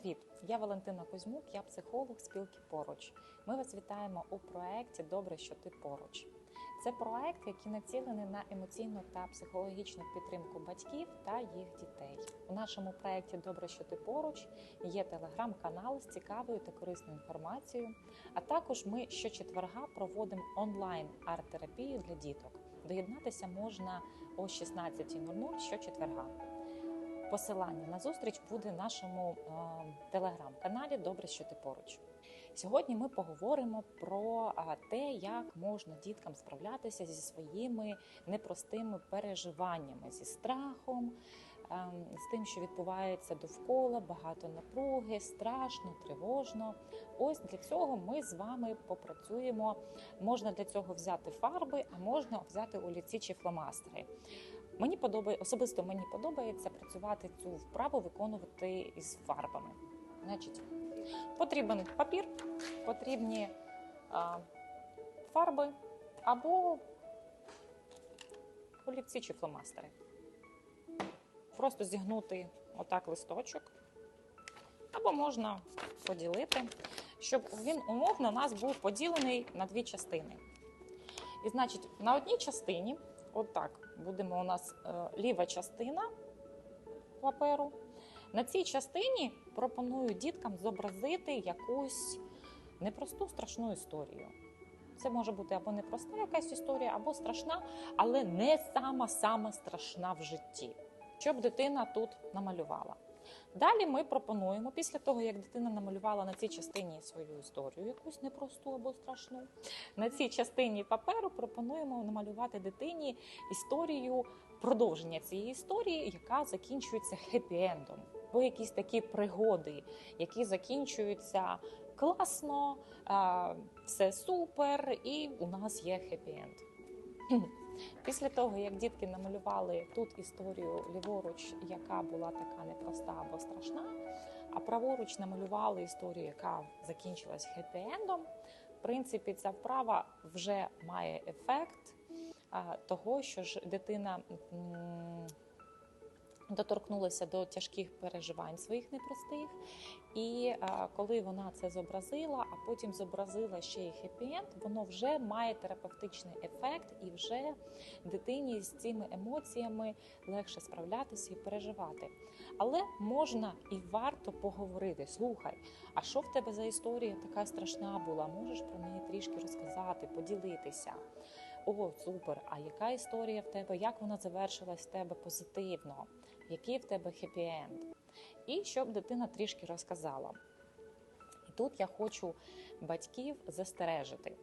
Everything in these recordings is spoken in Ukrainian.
Привіт, я Валентина Кузьмук, я психолог спілки поруч. Ми вас вітаємо у проєкті Добре, що ти поруч. Це проект, який націлений на емоційну та психологічну підтримку батьків та їх дітей. У нашому проєкті Добре, що ти поруч є телеграм-канал з цікавою та корисною інформацією. А також ми щочетверга проводимо онлайн арт-терапію для діток. Доєднатися можна о 16.00 щочетверга. Посилання на зустріч буде нашому е, телеграм-каналі Добре, що ти поруч. Сьогодні ми поговоримо про те, як можна діткам справлятися зі своїми непростими переживаннями, зі страхом, ем, з тим, що відбувається довкола, багато напруги, страшно, тривожно. Ось для цього ми з вами попрацюємо. Можна для цього взяти фарби, а можна взяти олівці чи фломастери. Мені подобає особисто мені подобається працювати цю вправу, виконувати із фарбами. Значить, потрібен папір, потрібні а, фарби або олівці чи фломастери. Просто зігнути отак листочок, або можна поділити, щоб він умовно у нас був поділений на дві частини. І значить, на одній частині, отак, будемо у нас е, ліва частина паперу. На цій частині пропоную діткам зобразити якусь непросту страшну історію. Це може бути або непроста якась історія, або страшна, але не сама-сама страшна в житті, щоб дитина тут намалювала. Далі ми пропонуємо, після того, як дитина намалювала на цій частині свою історію, якусь непросту або страшну, на цій частині паперу пропонуємо намалювати дитині історію продовження цієї історії, яка закінчується хеппі-ендом, або якісь такі пригоди, які закінчуються класно, все супер, і у нас є хеппі-енд. Після того, як дітки намалювали тут історію ліворуч, яка була така непроста або страшна, а праворуч намалювали історію, яка закінчилась хеппі-ендом, в принципі, ця вправа вже має ефект того, що ж дитина доторкнулася до тяжких переживань своїх непростих. І а, коли вона це зобразила, а потім зобразила ще й хеппі-енд, воно вже має терапевтичний ефект, і вже дитині з цими емоціями легше справлятися і переживати. Але можна і варто поговорити. Слухай, а що в тебе за історія така страшна була? Можеш про неї трішки розказати, поділитися. О, супер! А яка історія в тебе? Як вона завершилась в тебе позитивно? Який в тебе хеппі-енд? І щоб дитина трішки розказала. І тут я хочу батьків застережити.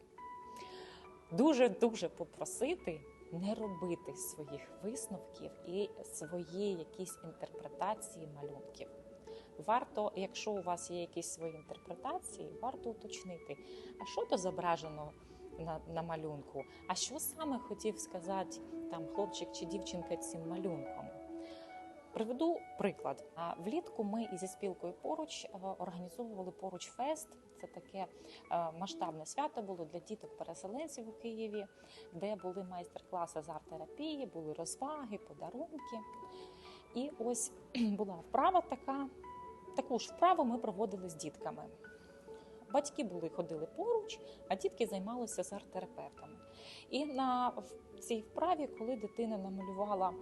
Дуже-дуже попросити не робити своїх висновків і свої якісь інтерпретації малюнків. Варто, якщо у вас є якісь свої інтерпретації, варто уточнити, а що то зображено на, на малюнку, а що саме хотів сказати там хлопчик чи дівчинка цим малюнком. Приведу приклад. Влітку ми зі спілкою поруч е, організовували поруч фест. Це таке е, масштабне свято було для діток-переселенців у Києві, де були майстер-класи з арт-терапії, були розваги, подарунки. І ось була вправа така. Таку ж вправу ми проводили з дітками. Батьки були ходили поруч, а дітки займалися з арт-терапевтами. І на в цій вправі, коли дитина намалювала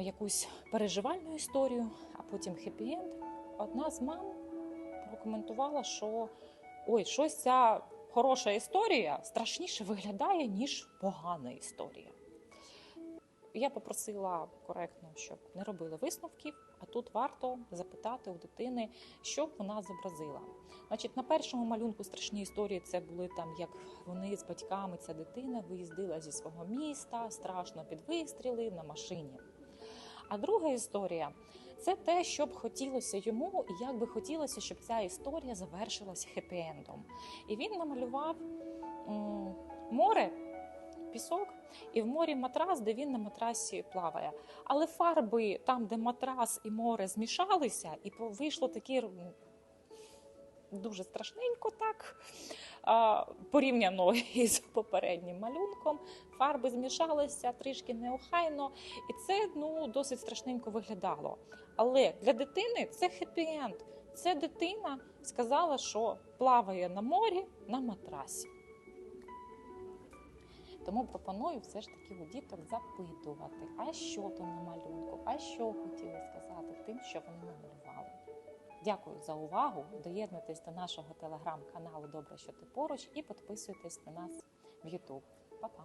якусь переживальну історію, а потім хеппі-енд, одна з мам прокоментувала, що ой, щось ця хороша історія страшніше виглядає, ніж погана історія. Я попросила коректно, щоб не робили висновків, а тут варто запитати у дитини, що вона зобразила. Значить, на першому малюнку страшні історії це були там, як вони з батьками, ця дитина виїздила зі свого міста, страшно під вистріли на машині. А друга історія це те, що б хотілося йому, і як би хотілося, щоб ця історія завершилась хеппі-ендом. І він намалював м, море, пісок, і в морі матрас, де він на матрасі плаває. Але фарби там, де матрас і море змішалися, і вийшло таке дуже страшненько так. Порівняно із попереднім малюнком, фарби змішалися трішки неохайно, і це ну досить страшненько виглядало. Але для дитини це хеппі-енд. Це дитина сказала, що плаває на морі на матрасі. Тому пропоную все ж таки у діток запитувати, а що то на малюнку, а що хотіли сказати тим, що вони намалювали. Дякую за увагу. Доєднуйтесь до нашого телеграм-каналу Добре, що ти поруч і підписуйтесь на нас в YouTube. Па-па!